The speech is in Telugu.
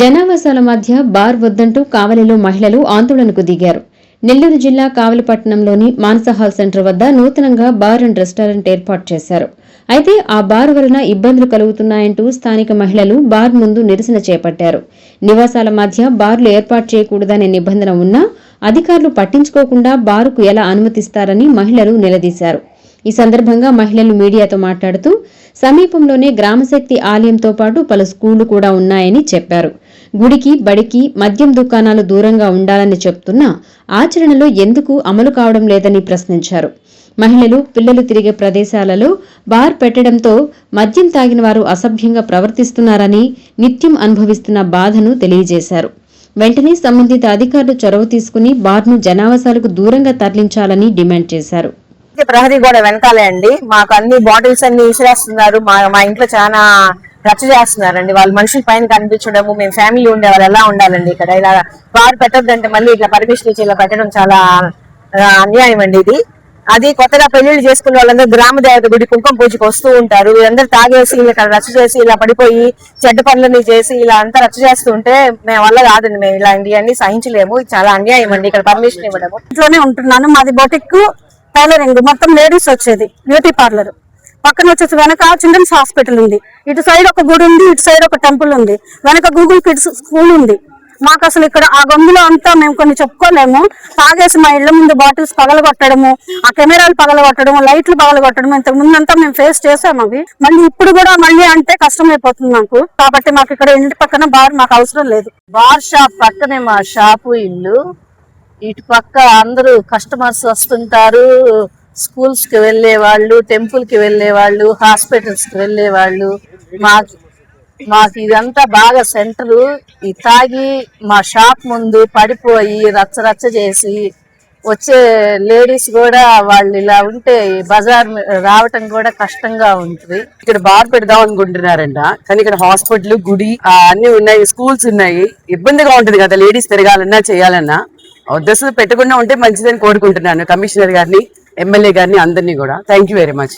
జనావాసాల మధ్య బార్ వద్దంటూ కావలిలో మహిళలు ఆందోళనకు దిగారు. నెల్లూరు జిల్లా కావలిపట్నంలోని మానసహాల్ సెంటర్ వద్ద నూతనంగా బార్ అండ్ రెస్టారెంట్ ఏర్పాటు చేశారు. అయితే ఆ బార్ వలన ఇబ్బందులు కలుగుతున్నాయంటూ స్థానిక మహిళలు బార్ ముందు నిరసన చేపట్టారు. నివాసాల మధ్య బార్లు ఏర్పాటు చేయకూడదనే నిబంధన ఉన్నా అధికారులు పట్టించుకోకుండా బారుకు ఎలా అనుమతిస్తారని మహిళలు నిలదీశారు. ఈ సందర్భంగా మహిళలు మీడియాతో మాట్లాడుతూ సమీపంలోనే గ్రామశక్తి ఆలయంతో పాటు పలు స్కూళ్ళు కూడా ఉన్నాయని చెప్పారు. గుడికి బడికి మద్యం దుకాణాలు దూరంగా ఉండాలని చెప్తున్నా ఆచరణలో ఎందుకు అమలు కావడం లేదని ప్రశ్నించారు. మహిళలు పిల్లలు తిరిగే ప్రదేశాలలో బార్ పెట్టడంతో మద్యం తాగిన వారు అసభ్యంగా ప్రవర్తిస్తున్నారని నిత్యం అనుభవిస్తున్న బాధను తెలియజేశారు. వెంటనే సంబంధిత అధికారులు చొరవ తీసుకుని బార్ను జనావాసాలకు దూరంగా తరలించాలని డిమాండ్ చేశారు. ప్రహరీ గోడ వెనకాలే అండి. మాకు అన్ని బాటిల్స్ అన్ని విసిరేస్తున్నారు మా మా ఇంట్లో చాలా రచ్చ చేస్తున్నారండి. వాళ్ళు మనుషుల పైన కనిపించడము మేము ఫ్యామిలీ ఉండేవారు ఎలా ఉండాలండి ఇక్కడ? ఇలా బార్ పెట్టద్దంటే మళ్ళీ ఇట్లా పర్మిషన్ ఇచ్చి ఇలా పెట్టడం చాలా అన్యాయం అండి ఇది. అది కొత్తగా పెళ్ళిళ్ళు చేసుకున్న వాళ్ళందరూ గ్రామ దేవత గుడి కుంకుమ పూజకి వస్తూ ఉంటారు. వీళ్ళందరూ తాగేసి ఇక్కడ రచ్చ చేసి ఇలా పడిపోయి చెడ్డ పనులని చేసి ఇలా అంతా రచ్చ చేస్తుంటే మేము వల్ల కాదండి. మేము ఇలాంటివన్నీ సహించలేము. చాలా అన్యాయం అండి. ఇక్కడ పర్మిషన్ ఇవ్వడము. ఇంట్లోనే ఉంటున్నాను. మాది బొటిక్ టైలరింగ్ మొత్తం లేడీస్ వచ్చేది బ్యూటీ పార్లర్. పక్కన వచ్చేసి వెనక చిల్డ్రన్స్ హాస్పిటల్ ఉంది. ఇటు సైడ్ ఒక గుడి ఉంది ఇటు సైడ్ ఒక టెంపుల్ ఉంది. వెనక గూగుల్ కిడ్స్ స్కూల్ ఉంది. మాకు అసలు ఇక్కడ ఆ గొంతులో అంతా మేము కొన్ని చెప్పుకోలేము. తాగేసి మా ఇళ్ళ ముందు బాటిల్స్ పగలగొట్టడము ఆ కెమెరాలు పగలగొట్టడము లైట్లు పగలగొట్టడము ఇంతకు ముందు అంతా మేము ఫేస్ చేసాము అవి. మళ్ళీ ఇప్పుడు కూడా మళ్ళీ అంటే కష్టం అయిపోతుంది మాకు. కాబట్టి మాకు ఇక్కడ ఇంటి పక్కన బార్ మాకు అవసరం లేదు. బార్ షాప్ పక్కనే మా షాపు ఇల్లు. ఇటు పక్క అందరూ కస్టమర్స్ వస్తుంటారు. స్కూల్స్కి వెళ్ళే వాళ్ళు టెంపుల్కి వెళ్ళే వాళ్ళు హాస్పిటల్స్కి వెళ్ళే వాళ్ళు. మాకు మాకు ఇదంతా బాగా సెంటర్ ఈ తాగి మా షాప్ ముందు పడిపోయి రచ్చ రచ్చ చేసి వచ్చే లేడీస్ కూడా వాళ్ళు ఇలా ఉంటే బజార్ రావటం కూడా కష్టంగా ఉంటుంది. ఇక్కడ బార్ పెడదాం అనుకుంటున్నారంట. కానీ ఇక్కడ హాస్పిటల్ గుడి అన్ని ఉన్నాయి. స్కూల్స్ ఉన్నాయి. ఇబ్బందిగా ఉంటుంది కదా లేడీస్ తిరగాలన్నా చేయాలన్నా. ఉద్దేశం పెట్టకుండా ఉంటే మంచిదని కోరుకుంటున్నాను కమిషనర్ గారిని ఎమ్మెల్యే గారిని అందరినీ కూడా. Thank you very much